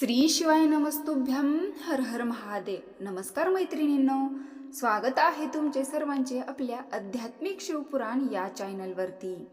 श्री शिवाय नमस्तुभ्यम हर हर महादेव. नमस्कार मैत्रिणींनो. स्वागत आहे तुमचे सर्वांचे आपल्या आध्यात्मिक शिवपुराण या चॅनलवरती.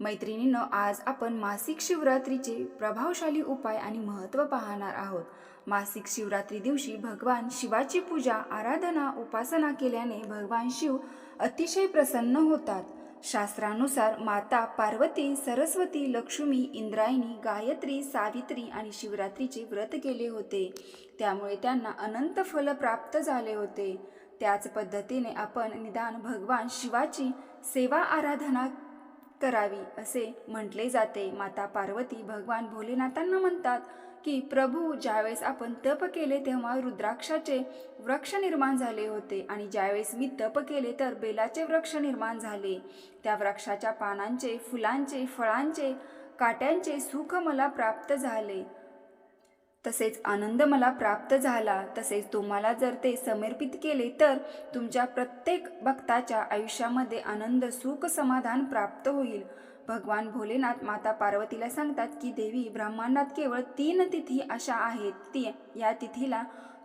मैत्रिणींनो आज आपण मासिक शिवरात्रीचे प्रभावशाली उपाय आणि महत्त्व पाहणार आहोत. मासिक शिवरात्री दिवशी भगवान शिवाची पूजा आराधना उपासना केल्याने भगवान शिव अतिशय प्रसन्न होतात. शास्त्रानुसार माता पार्वती सरस्वती लक्ष्मी इंद्रायणी गायत्री सावित्री आणि शिवरात्रीचे व्रत केले होते. त्यामुळे त्यांना अनंत फल प्राप्त झाले होते. त्याच पद्धतीने आपण निदान भगवान शिवाची सेवा आराधना करावी असे म्हटले जाते. माता पार्वती भगवान भोलेनाथांना म्हणतात की प्रभू ज्यावेळेस आपण तप केले तेव्हा रुद्राक्षाचे वृक्ष निर्माण झाले होते आणि ज्यावेळेस मी तप केले तर बेलाचे वृक्ष निर्माण झाले. त्या वृक्षाच्या पानांचे फुलांचे फळांचे काट्यांचे सुख मला प्राप्त झाले. तसेच आनंद मला प्राप्त झाला. तसेच तुम्हाला जर ते समर्पित केले तर तुमच्या प्रत्येक भक्ताच्या आयुष्यामध्ये आनंद सुख समाधान प्राप्त होईल. भगवान भोलेनाथ माता पार्वतीला सांगतात की देवी ब्रह्मांडात केवळ तीन तिथी अशा आहेत. ती या तिथीला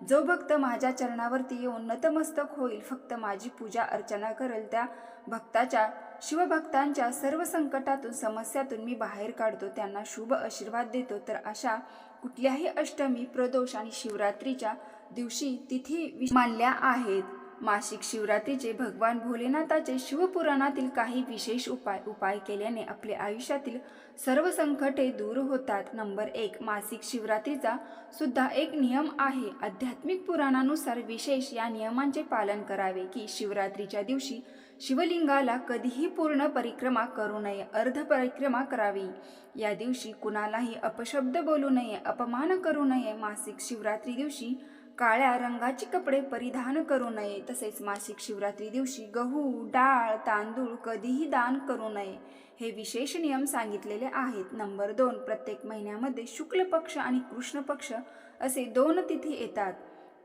जो भक्त माझ्या चरणावरती येऊन नतमस्तक होईल फक्त माझी पूजा अर्चना करेल त्या भक्ताच्या शिवभक्तांच्या सर्व संकटातून समस्यातून मी बाहेर काढतो त्यांना शुभ आशीर्वाद देतो. तर अशा कुठल्याही अष्टमी प्रदोष आणि शिवरात्रीच्या दिवशी तिथी मानल्या आहेत. मासिक शिवरात्रीचे भगवान भोलेनाथाचे शिवपुराणातील काही विशेष उपाय उपाय केल्याने आपले आयुष्यातील सर्व संकटे दूर होतात. नंबर एक मासिक शिवरात्रीचा सुद्धा एक नियम आहे. आध्यात्मिक पुराणानुसार विशेष या नियमांचे पालन करावे की शिवरात्रीच्या दिवशी शिवलिंगाला कधीही पूर्ण परिक्रमा करू नये अर्ध परिक्रमा करावी. या दिवशी कुणालाही अपशब्द बोलू नये अपमान करू नये. मासिक शिवरात्री दिवशी काळ्या रंगाचे कपडे परिधान करू नये. तसेच मासिक शिवरात्री दिवशी गहू डाळ तांदूळ कधीही दान करू नये. हे विशेष नियम सांगितलेले आहेत. नंबर दोन प्रत्येक महिन्यामध्ये शुक्ल पक्ष आणि कृष्ण पक्ष असे दोन तिथी येतात.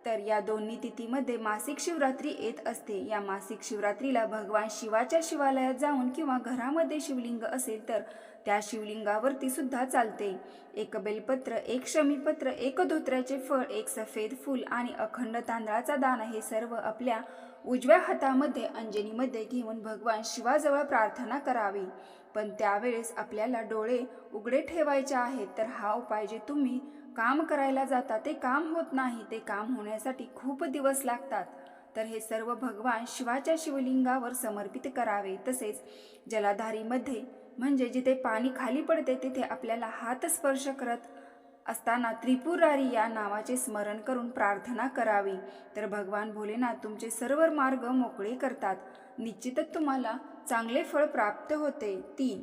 तर या दोन्ही तिथीमध्ये मासिक शिवरात्री येत असते. या मासिक शिवरात्रीला भगवान शिवाच्या शिवालयात जाऊन किंवा घरामध्ये शिवलिंग असेल तर त्या शिवलिंगावरती सुद्धा चालते. एक बेलपत्र एक शमीपत्र एक धोत्र्याचे फळ एक सफेद फूल आणि अखंड तांदळाचा दाना हे सर्व आपल्या उजव्या हातामध्ये अंजनीमध्ये घेऊन भगवान शिवाजवळ प्रार्थना करावी. पण त्यावेळेस आपल्याला डोळे उघडे ठेवायचे आहेत. तर हा उपाय जे तुम्ही काम करायला जाता ते काम होत नाही. ते काम होण्यासाठी खूप दिवस लागतात. तर हे सर्व भगवान शिवाच्या शिवलिंगावर समर्पित करावे. तसेच जलाधारीमध्ये म्हणजे जिथे पाणी खाली पडते तिथे आपल्याला हात स्पर्श करत असताना त्रिपुरारी या नावाचे स्मरण करून प्रार्थना करावी. तर भगवान भोलेनाथ तुमचे सर्व मार्ग मोकळे करतात. निश्चितच तुम्हाला चांगले फळ प्राप्त होते. तीन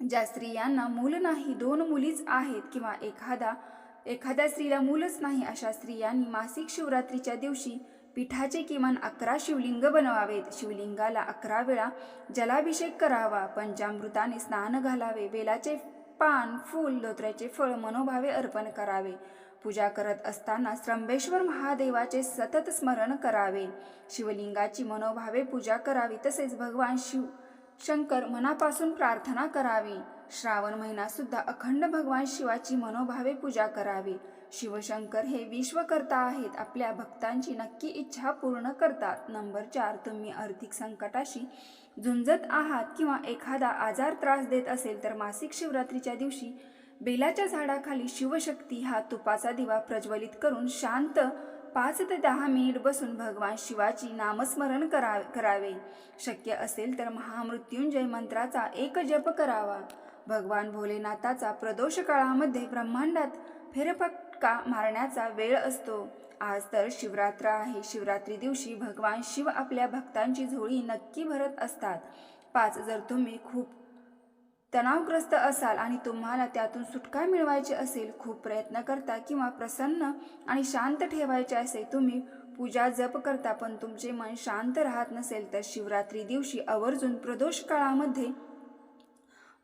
ज्या स्त्रियांना मूल नाही दोन मुलीच आहेत किंवा एखादा एखाद्या स्त्रीला मूलच नाही अशा स्त्रियांनी मासिक शिवरात्रीच्या दिवशी पिठाचे किमान अकरा शिवलिंग बनवावेत. शिवलिंगाला अकरा वेळा जलाभिषेक करावा. पंचामृताने स्नान घालावे. बेलाचे पान फूल धोत्र्याचे फळ मनोभावे अर्पण करावे. पूजा करत असताना श्रंबेश्वर महादेवाचे सतत स्मरण करावे. शिवलिंगाची मनोभावे पूजा करावी तसेच भगवान शिव शंकर मनापासून प्रार्थना करावी. श्रावण महिना सुद्धा अखंड भगवान शिवाची मनोभावे पूजा करावी. शिवशंकर हे विश्वकर्ता आहेत आपल्या भक्तांची नक्की इच्छा पूर्ण करतात. नंबर चार तुम्ही आर्थिक संकटाशी झुंजत आहात किंवा एखादा आजार त्रास देत असेल तर मासिक शिवरात्रीच्या दिवशी बेलाच्या झाडाखाली शिवशक्ती हा तुपाचा दिवा प्रज्वलित करून शांत पाच ते दहा मिनिट बसून भगवान शिवाची नामस्मरण करा करावे. शक्य असेल तर महामृत्युंजय मंत्राचा एक जप करावा. भगवान भोलेनाथाचा प्रदोष काळामध्ये ब्रह्मांडात फेरफटका मारण्याचा वेळ असतो. आज तर शिवरात्र आहे. शिवरात्री दिवशी भगवान शिव आपल्या भक्तांची झोळी नक्की भरत असतात. पाच जर तुम्ही खूप तणावग्रस्त असाल आणि तुम्हाला त्यातून सुटका मिळवायची असेल खूप प्रयत्न करता किंवा प्रसन्न आणि शांत ठेवायचे असेल तुम्ही पूजा जप करता. पण तुमचे मन शांत राहत नसेल तर शिवरात्री दिवशी आवर्जून प्रदोष काळामध्ये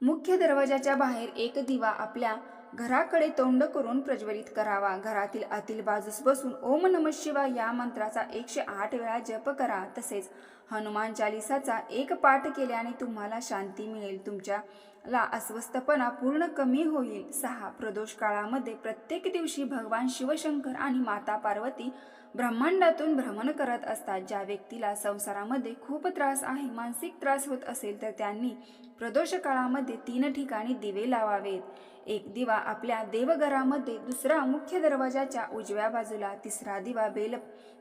मुख्य दरवाजाच्या बाहेर एक दिवा आपल्या घराकडे तोंड करून प्रज्वलित करावा. घरातील आतील बाजूस बसून ओम नम शिवा या मंत्राचा एकशे आठ वेळा जप करा. तसेच हनुमान चालिसाचा एक पाठ केल्याने तुम्हाला शांती मिळेल. तुमच्याला अस्वस्थपणा पूर्ण कमी होईल. सहा प्रदोष काळामध्ये प्रत्येक दिवशी भगवान शिवशंकर आणि माता पार्वती ब्रह्मांडातून भ्रमण करत असतात. ज्या व्यक्तीला संसारामध्ये खूप त्रास आहे मानसिक त्रास होत असेल तर त्यांनी प्रदोष काळामध्ये तीन ठिकाणी दिवे लावावेत. एक दिवा आपल्या देवघरामध्ये दुसरा मुख्य दरवाजाच्या उजव्या बाजूला तिसरा दिवा बेल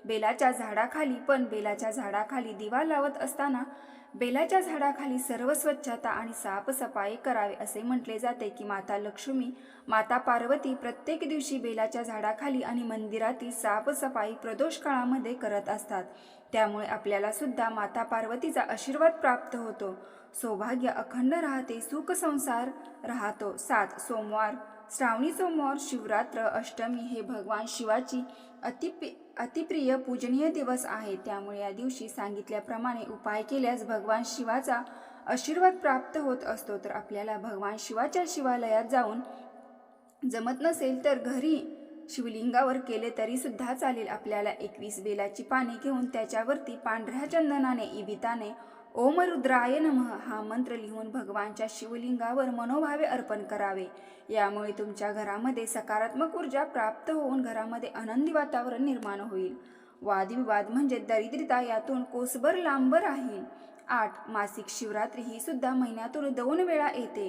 बेलाच्या झाडाखाली पण बेलाच्या झाडाखाली दिवा लावत असताना बेलाच्या झाडाखाली सर्व स्वच्छता आणि साफसफाई करावे असे म्हटले जाते की माता लक्ष्मी माता पार्वती प्रत्येक दिवशी बेलाच्या झाडाखाली आणि मंदिरातील साफसफाई प्रदोष काळामध्ये करत असतात. त्यामुळे आपल्याला सुद्धा माता पार्वतीचा आशीर्वाद प्राप्त होतो. सौभाग्य अखंड राहते सुख संसार राहतो सात सोमवार. श्रावणी सोमवार शिवरात्र अष्टमी हे भगवान शिवाची अति अतिप्रिय पूजनीय दिवस आहे. त्यामुळे या दिवशी सांगितल्याप्रमाणे उपाय केल्यास भगवान शिवाचा आशीर्वाद प्राप्त होत असतो. तर आपल्याला भगवान शिवाच्या शिवालयात जाऊन जमत नसेल तर घरी शिवलिंगावर केले तरी सुद्धा चालेल. आपल्याला एकवीस बेलाची पाने घेऊन त्याच्यावरती पांढऱ्या चंदनाने इबिताने ओम रुद्राय नमः हा मंत्र लिहून भगवानच्या शिवलिंगावर मनोभावे अर्पण करावे. यामुळे तुमच्या घरामध्ये सकारात्मक ऊर्जा प्राप्त होऊन घरामध्ये आनंदी वातावरण निर्माण होईल. वादविवाद म्हणजे दरिद्रता यातून कोसभर लांब राहील. आठ मासिक शिवरात्री ही सुद्धा महिन्यातून दोन वेळा येते.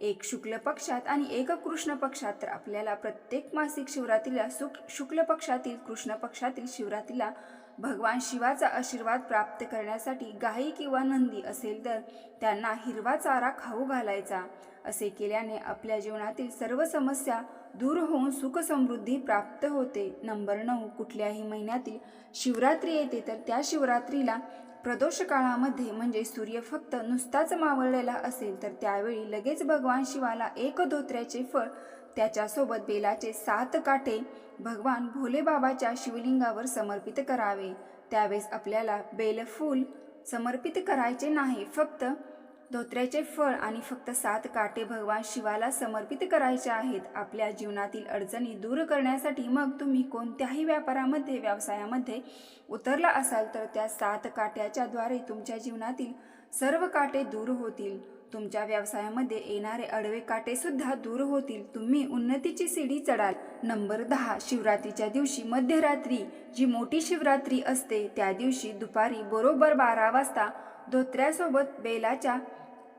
एक शुक्ल पक्षात आणि एक कृष्ण पक्षात तर आपल्याला प्रत्येक मासिक शिवरात्रीला सुक शुक्ल पक्षातील कृष्ण पक्षातील शिवरात्रीला भगवान शिवाचा आशीर्वाद प्राप्त करण्यासाठी गाई किंवा नंदी असेल तर त्यांना हिरवा चारा खाऊ घालायचा. असे केल्याने आपल्या जीवनातील सर्व समस्या दूर होऊन सुखसमृद्धी प्राप्त होते. नंबर नऊ कुठल्याही महिन्यातील शिवरात्री येते तर त्या शिवरात्रीला प्रदोष काळामध्ये म्हणजे सूर्य फक्त नुसताच मावळलेला असेल तर त्यावेळी लगेच भगवान शिवाला एक धोत्र्याचे फळ त्याच्यासोबत बेलाचे सात काटे भगवान भोलेबाबाच्या शिवलिंगावर समर्पित करावे. त्यावेळेस आपल्याला बेलफूल समर्पित करायचे नाही. फक्त धोत्र्याचे फळ आणि फक्त सात काटे भगवान शिवाला समर्पित करायचे आहेत. आपल्या जीवनातील अडचणी दूर करण्यासाठी मग तुम्ही कोणत्याही व्यापारामध्ये व्यवसायामध्ये उतरला असाल तर त्या सात काट्याच्या द्वारे तुमच्या जीवनातील सर्व काटे दूर होतील. तुमच्या व्यवसायामध्ये येणारे अडवे काटे सुद्धा दूर होतील. तुम्ही उन्नतीची सीडी चढाल. नंबर दहा शिवरात्रीच्या दिवशी मध्यरात्री जी मोठी शिवरात्री असते त्या दिवशी दुपारी बरोबर बारा वाजता धोत्र्यासोबत बेलाच्या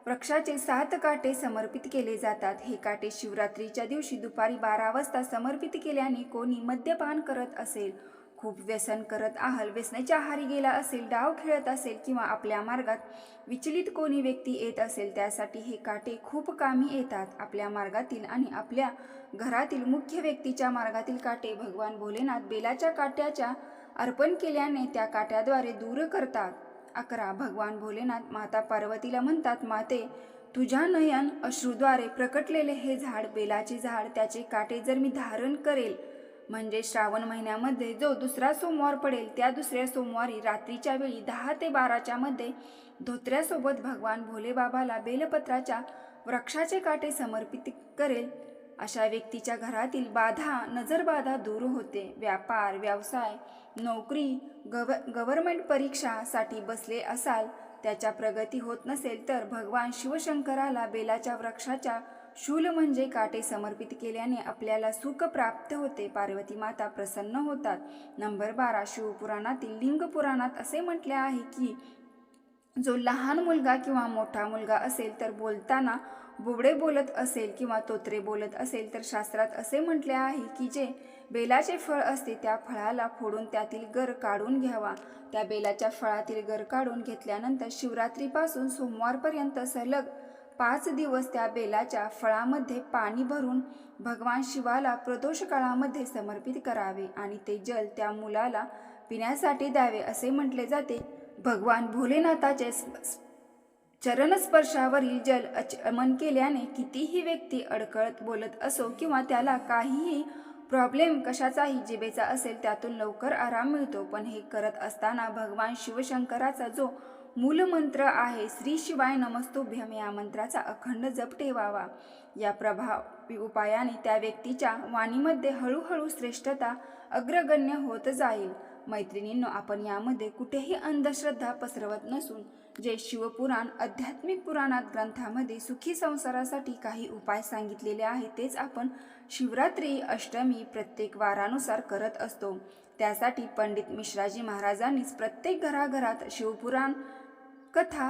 वृक्षाचे सात काटे समर्पित केले जातात. हे काटे शिवरात्रीच्या दिवशी दुपारी बारा वाजता समर्पित केल्याने कोणी मद्यपान करत असेल. खूप व्यसन करत आहाल. व्यसनाच्या आहारी गेला असेल डाव खेळत असेल किंवा आपल्या मार्गात विचलित कोणी व्यक्ती येत असेल त्यासाठी हे काटे खूप कामी येतात. आपल्या मार्गातील आणि आपल्या घरातील मुख्य व्यक्तीच्या मार्गातील काटे भगवान भोलेनाथ बेलाच्या काट्याच्या अर्पण केल्याने त्या काट्याद्वारे दूर करतात. अकरा भगवान भोलेनाथ माता पार्वतीला म्हणतात माते तुझ्या नयन अश्रूद्वारे प्रकटलेले हे झाड बेलाचे झाड त्याचे काटे जर मी धारण करेल म्हणजे श्रावण महिन्यामध्ये जो दुसरा सोमवार पडेल त्या दुसऱ्या सोमवारी रात्रीच्या वेळी दहा ते बाराच्या मध्ये धोत्र्यासोबत भगवान भोलेबाबाला बेलपत्राच्या वृक्षाचे काटे समर्पित करेल. अशा व्यक्तीच्या घरातील बाधा नजरबाधा दूर होते. व्यापार व्यवसाय नोकरी गव गव्हर्मेंट परीक्षासाठी बसले असाल त्याच्या प्रगती होत नसेल तर भगवान शिवशंकराला बेलाच्या वृक्षाच्या शूल म्हणजे काटे समर्पित केल्याने आपल्याला सुख प्राप्त होते. पार्वती माता प्रसन्न होतात. नंबर बारा शिवपुराणातील लिंग पुराणात असे म्हटले आहे की जो लहान मुलगा किंवा मोठा मुलगा असेल तर बोलताना बोबडे बोलत असेल किंवा तोत्रे बोलत असेल तर शास्त्रात असे म्हटले आहे की जे बेलाचे फळ असते त्या फळाला फोडून त्यातील गर काढून घ्यावा. त्या बेलाच्या फळातील गर काढून घेतल्यानंतर शिवरात्रीपासून सोमवारपर्यंत सलग पाच दिवस त्या बेलाच्या फळामध्ये पाणी भरून भगवान शिवाला प्रदोष काळामध्ये समर्पित करावे आणि ते जल त्या मुलाला पिण्यासाठी द्यावे असे म्हटले जाते. भगवान भोलेनाथाचे चरणस्पर्शावरील जल अचमन केल्याने कितीही व्यक्ती अडकळत बोलत असो किंवा त्याला काहीही प्रॉब्लेम कशाचाही जिबेचा असेल त्यातून लवकर आराम मिळतो. पण हे करत असताना भगवान शिवशंकराचा जो मूलमंत्र आहे श्री शिवाय नमस्तुभ्यम या मंत्राचा अखंड जप ठेवावा. या प्रभाव उपायाने त्या व्यक्तीच्या वाणीमध्ये हळूहळू श्रेष्ठता अग्रगण्य होत जाईल. मैत्रिणींनो आपण यामध्ये कुठेही अंधश्रद्धा पसरवत नसून जे शिवपुराण आध्यात्मिक पुराणात ग्रंथामध्ये सुखी संसारासाठी काही उपाय सांगितलेले आहेत तेच आपण शिवरात्री अष्टमी प्रत्येक वारानुसार करत असतो. त्यासाठी पंडित मिश्राजी महाराजांनीच प्रत्येक घराघरात शिवपुराण कथा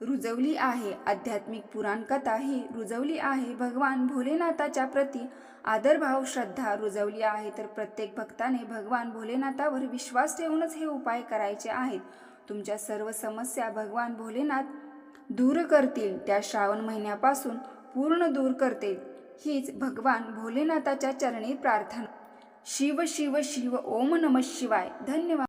रुजवली आहे. आध्यात्मिक पुराण कथा ही रुजवली आहे. भगवान भोलेनाथाच्या प्रती आदरभाव श्रद्धा रुजवली आहे. तर प्रत्येक भक्ताने भगवान भोलेनाथावर विश्वास ठेवूनच हे उपाय करायचे आहेत. तुमच्या सर्व समस्या भगवान भोलेनाथ दूर करतील. त्या श्रावण महिन्यापासून पूर्ण दूर करतील हीच भगवान भोलेनाथाच्या चरणी प्रार्थना. शिव शिव शिव ओम नम शिवाय. धन्यवाद.